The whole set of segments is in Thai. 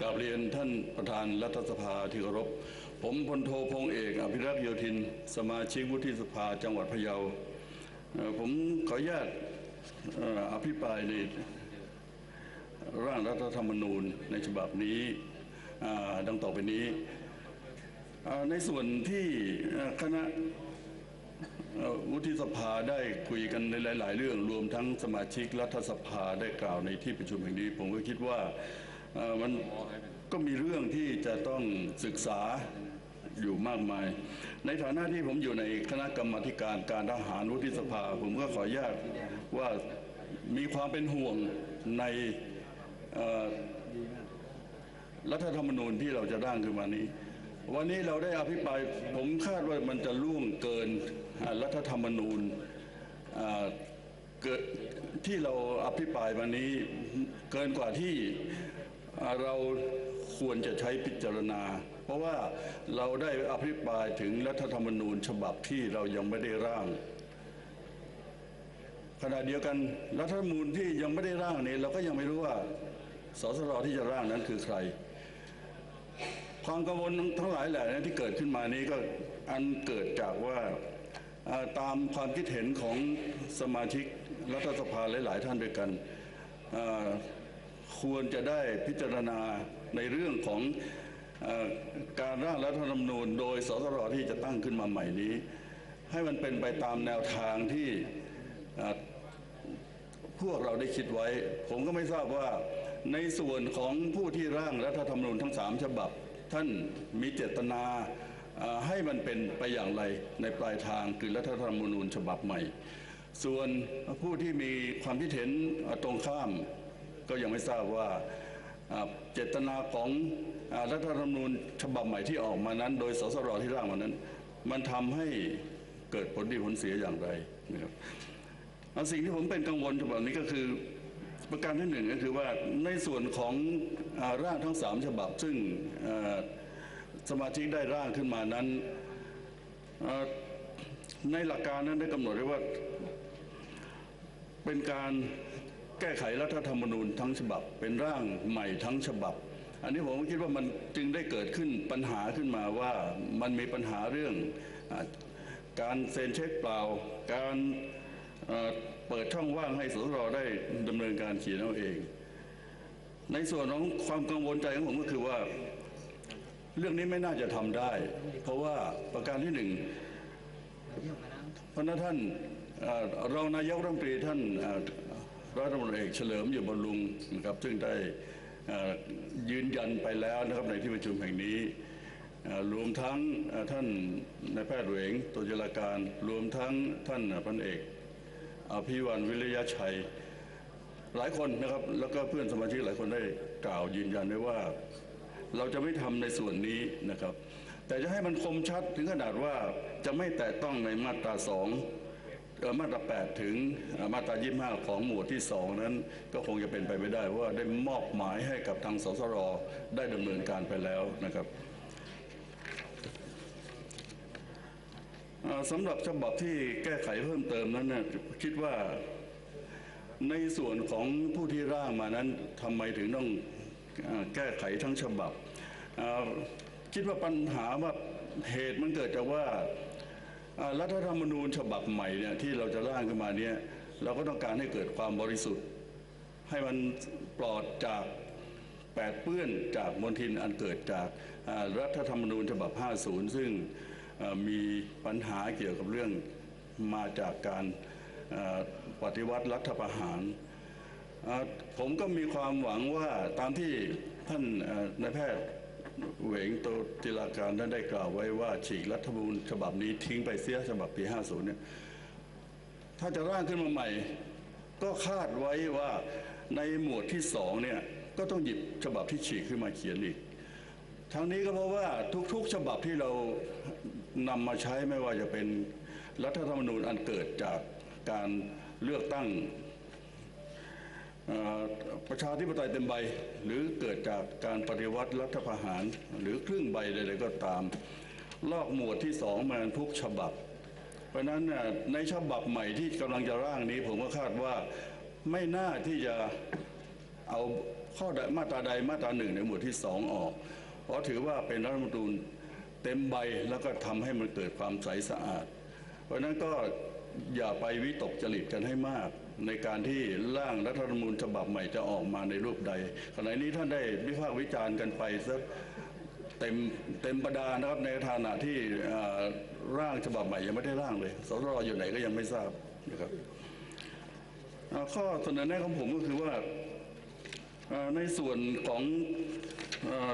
กราบเรียนท่านประธานรัฐสภาที่เคารพ ผมพลโทพงเอกอภิรักษ์โยธิน สมาชิกวุฒิสภาจังหวัดพะเยา ผมขออนุญาตอภิปรายในร่างรัฐธรรมนูญในฉบับนี้ดังต่อไปนี้ ในส่วนที่คณะวุฒิสภาได้คุยกันในหลาย ๆ เรื่องรวมทั้งสมาชิกรัฐสภาได้กล่าวในที่ประชุมแห่งนี้ ผมก็คิดว่า มันก็มีเรื่องที่จะต้องศึกษาอยู่มากมาย ในฐานะที่ผมอยู่ในคณะกรรมธิการการทหารวุฒิสภา ผมก็ขออนุญาตว่ามีความเป็นห่วงในรัฐธรรมนูญที่เราจะร่างขึ้นมานี้ วันนี้เราได้อภิปรายผมคาดว่ามันจะล่วงเกินรัฐธรรมนูญที่เราอภิปรายวันนี้เกินกว่าที่ เราควรจะใช้พิจารณา เพราะว่าเราได้อภิปรายถึงรัฐธรรมนูญฉบับที่เรายังไม่ได้ร่าง ขณะเดียวกันรัฐธรรมนูญที่ยังไม่ได้ร่างนี้เราก็ยังไม่รู้ว่าสสรที่จะร่างนั้นคือใคร ความกังวลทั้งหลายแหละนะที่เกิดขึ้นมานี้ก็อันเกิดจากว่าตามความคิดเห็นของสมาชิกรัฐสภาหลาย ๆ ท่านด้วยกัน ควรจะได้พิจารณาในเรื่องของอการร่างรัฐธรรมนูญ โดยสสรที่จะตั้งขึ้นมาใหม่นี้ ให้มันเป็นไปตามแนวทางที่พวกเราได้คิดไว้ ผมก็ไม่ทราบว่าในส่วนของผู้ที่ร่างรัฐธรรมนูญทั้งสามฉบับ ท่านมีเจตนาให้มันเป็นไปอย่างไรในปลายทางคือรัฐธรรมนูญฉบับใหม่ ส่วนผู้ที่มีความคิดเห็นตรงข้าม ก็ยังไม่ทราบว่าเจตนาของรัฐธรรมนูญฉบับใหม่ที่ออกมานั้น โดยสสรที่ร่างมานั้น มันทำให้เกิดผลดีผลเสียอย่างไรนะครับสิ่งที่ผมเป็นกังวลฉบับนี้ก็คือประการที่หนึ่งก็คือว่าในส่วนของอร่างทั้งสามฉบับ ซึ่งสมาชิกได้ร่างขึ้นมานั้นในหลักการนั้นได้กำหนดไว้ว่าเป็นการ ก้ไขรัฐธรรมนูญทั้งฉบับ เป็นร่างใหม่ทั้งฉบับ อันนี้ผมคิดว่ามันจึงได้เกิดขึ้นปัญหาขึ้นมาว่ามันมีปัญหาเรื่องอการเซ็นเช็คเปล่า การเปิดช่องว่างให้สสรได้ดำเนินการเขียนเอาเอง ในส่วนของความกังวลใจของผมก็คือว่า เรื่องนี้ไม่น่าจะทำได้ เพราะว่าประการที่หนึ่งพระท่านเอ่อรองนายกรัฐมนตรีท่าน เอ่อรัฐมนตรีเอกเฉลิมอยู่บำรุงนะครับซึ่งได้ยืนยันไปแล้วนะครับในที่ประชุมแห่งนี้รวมทั้งท่านนายแพทย์เหวงตัวจราการ รวมทั้งท่านพันเอกอภิวันวิริยะชัย หลายคนนะครับแล้วก็เพื่อนสมาชิกหลายคนได้กล่าวยืนยันไว้ว่า เราจะไม่ทำในส่วนนี้นะครับ แต่จะให้มันคมชัดถึงขนาดว่าจะไม่แตะต้องในมาตราสอง มาตราแปดถึงมาตรายี่ห้าของหมวดที่สองนั้น ก็คงจะเป็นไปไม่ได้ว่าได้มอบหมายให้กับทางสสรได้ดำเนินการไปแล้วนะครับสำหรับฉบับที่แก้ไขเพิ่มเติมนั้นนะคิดว่าในส่วนของผู้ที่ร่างมานั้นทำไมถึงต้องแก้ไขทั้งฉบับ คิดว่าปัญหาว่าเหตุมันเกิดจากว่า รัฐธรรมนูญฉบับใหม่เนี่ยที่เราจะร่างขึ้นมาเนี่ยเราก็ต้องการให้เกิดความบริสุทธิ์ ให้มันปลอดจากแปดเปื้อนจากมลทินอันเกิดจากรัฐธรรมนูญฉบับ 50 ซึ่งมีปัญหาเกี่ยวกับเรื่องมาจากการปฏิวัติรัฐประหาร ผมก็มีความหวังว่าตามที่ท่านนายแพทย์ เหวงโตติลาการท่านได้กล่าวไว้ว่าฉีกรัฐธรรมนูญฉบับนี้ทิ้งไปเสียฉบับปี 50 เนี่ย ถ้าจะร่างขึ้นมาใหม่ ก็คาดไว้ว่าในหมวดที่สองเนี่ย ก็ต้องหยิบฉบับที่ฉีกขึ้นมาเขียนอีก ทั้งนี้ก็เพราะว่าทุกๆ ฉบับที่เรานำมาใช้ไม่ว่าจะเป็นรัฐธรรมนูญอันเกิดจากการเลือกตั้ง ประชาธิปไตยเต็มใบ หรือเกิดจากการปฏิวัติรัฐประหาร หรือครึ่งใบใดๆก็ตาม ลอกหมวดที่สองมาทุกฉบับ เพราะนั้นน่ะในฉบับใหม่ที่กำลังจะร่างนี้ ผมก็คาดว่าไม่น่าที่จะเอาข้อใดมาตราใดมาตราหนึ่งในหมวดที่สองออก เพราะถือว่าเป็นรัฐธรรมนูญเต็มใบแล้วก็ทำให้มันเกิดความใสสะอาด เพราะนั้นก็ อย่าไปวิตกจริตกันให้มาก ในการที่ร่างรัฐธรรมนูญฉบับใหม่จะออกมาในรูปใดขณะนี้ท่านได้วิพากษ์วิจารณ์กันไปสักเต็มเต็มประดานะครับในฐานะที่ร่างฉบับใหม่ยังไม่ได้ร่างเลยสรอยู่ไหนก็ยังไม่ทราบนะครับข้อเสนอแนะของผมก็คือว่าในส่วนของเอ่อ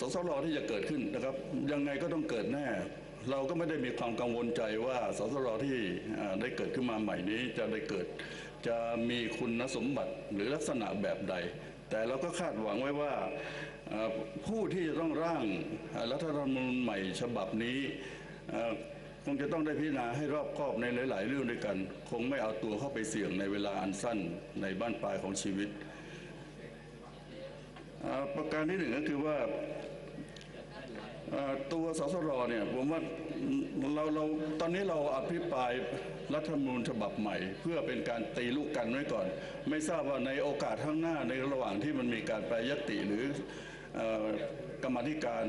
สสรที่จะเกิดขึ้นนะครับ ยังไงก็ต้องเกิดแน่ เราก็ไม่ได้มีความกังวลใจว่าสสรที่ได้เกิดขึ้นมาใหม่นี้จะได้เกิดจะมีคุณสมบัติหรือลักษณะแบบใด แต่เราก็คาดหวังไว้ว่าผู้ที่จะต้องร่างรัฐธรรมนูญใหม่ฉบับนี้คงจะต้องได้พิจารณาให้รอบคอบในหลาย ๆ เรื่องด้วยกัน คงไม่เอาตัวเข้าไปเสี่ยงในเวลาอันสั้นในบ้านปลายของชีวิต ประการที่หนึ่งก็คือว่า ตัวสสรเนี่ยผมว่าเราเราตอนนี้เราอภิปรายรัฐธรรมนูญฉบับใหม่ เพื่อเป็นการตีลูกกันไว้ก่อน ไม่ทราบว่าในโอกาสข้างหน้าในระหว่างที่มันมีการแปรยติหรือกรรมธิการ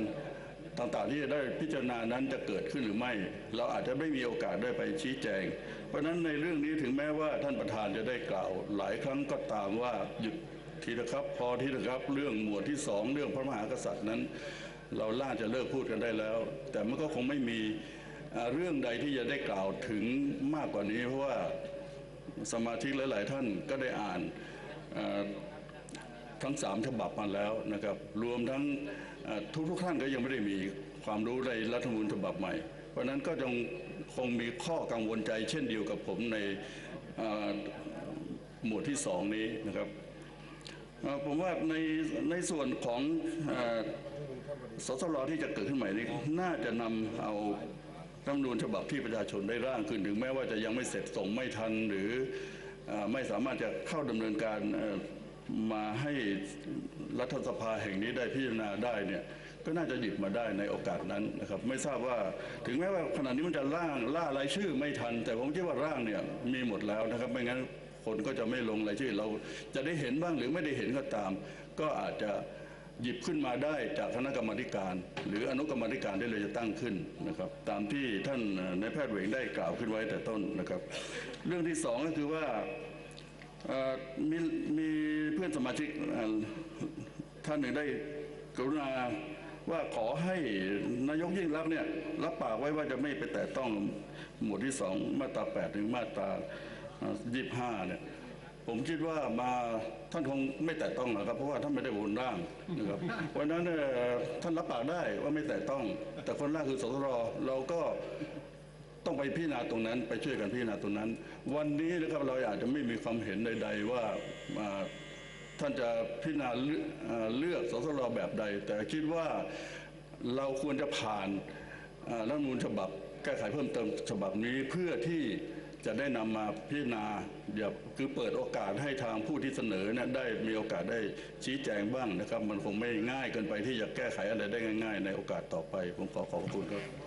ต่างๆที่จะได้พิจารณานั้นจะเกิดขึ้นหรือไม่ เราอาจจะไม่มีโอกาสได้ไปชี้แจง เพราะฉะนั้นในเรื่องนี้ถึงแม้ว่าท่านประธานจะได้กล่าว หลายครั้งก็ตามว่าหยุดทีนะครับ พอทีนะครับเรื่องหมวดที่สองเรื่องพระมหากษัตริย์นั้น เราล่าจะเลิกพูดกันได้แล้ว แต่มันก็คงไม่มีเรื่องใดที่จะได้กล่าวถึงมากกว่านี้ เพราะว่าสมาชิกหลาย ๆ ท่านก็ได้อ่านทั้งสามฉบับมาแล้วนะครับรวมทั้งทุก ๆ ท่านก็ยังไม่ได้มีความรู้ในรัฐธรรมนูญฉบับใหม่ เพราะนั้นก็ยังคงมีข้อกังวลใจเช่นเดียวกับผมในหมวดที่สองนี้นะครับ ผมว่าในในส่วนของอสสรที่จะเกิดขึ้นใหม่นี้น่าจะนำเอารัฐธรรมนูญฉบับที่ประชาชนได้ร่างขึ้นถึงแม้ว่าจะยังไม่เสร็จส่งไม่ทันหรืออไม่สามารถจะเข้าดำเนินการมาให้รัฐสภาแห่งนี้ได้พิจารณาได้เนี่ยก็น่าจะหยิบมาได้ในโอกาสนั้นนะครับ ไม่ทราบว่าถึงแม้ว่าขณะนี้มันจะร่างล่ารายชื่อไม่ทัน แต่ผมคิดว่าร่างเนี่ยมีหมดแล้วนะครับไม่งั้น คนก็จะไม่ลงรายชื่อ เราจะได้เห็นบ้างหรือไม่ได้เห็นก็ตาม ก็อาจจะหยิบขึ้นมาได้จากคณะกรรมการ หรืออนุกรรมการที่เราจะตั้งขึ้นนะครับ ตามที่ท่านนายแพทย์เวงได้กล่าวขึ้นไว้แต่ต้นนะครับ เรื่องที่สองก็คือว่ามีมีเพื่อนสมาชิกท่านหนึ่งได้กรุณาว่าขอให้นายกยิ่งรักเนี่ยรับปากไว้ว่าจะไม่ไปแตะต้องหมวดที่สองมาตราแปดถึงมาตรา ยี่ห้าเนี่ยผมคิดว่ามาท่านคงไม่แตะต้องหรอครับ เพราะว่าท่านไม่ได้โหวตร่างนะครับเพราะฉะนั้นเนี่ยท่านรับปากได้ว่าไม่แตะต้อง แต่คนร่างคือสสรเราก็ต้องไปพิจารณาตรงนั้น ไปช่วยกันพิจารณาตรงนั้น วันนี้นะครับเราอาจจะไม่มีความเห็นใด ๆ ว่าาท่านจะพิจารณาเลือกเอ่อเลือกสสรแบบใด แต่คิดว่าเราควรจะผ่านอ่ารัฐมนูญฉบับ แก้ไขเพิ่มเติมฉบับนี้เพื่อที่ จะได้นำมาพิจารณาเดี๋ยวคือเปิดโอกาสให้ทางผู้ที่เสนอเนี่ยได้มีโอกาสได้ชี้แจงบ้างนะครับ มันคงไม่ง่ายเกินไปที่จะแก้ไขอะไรได้ง่าย ๆ ในโอกาสต่อไป ผมขอขอบคุณครับ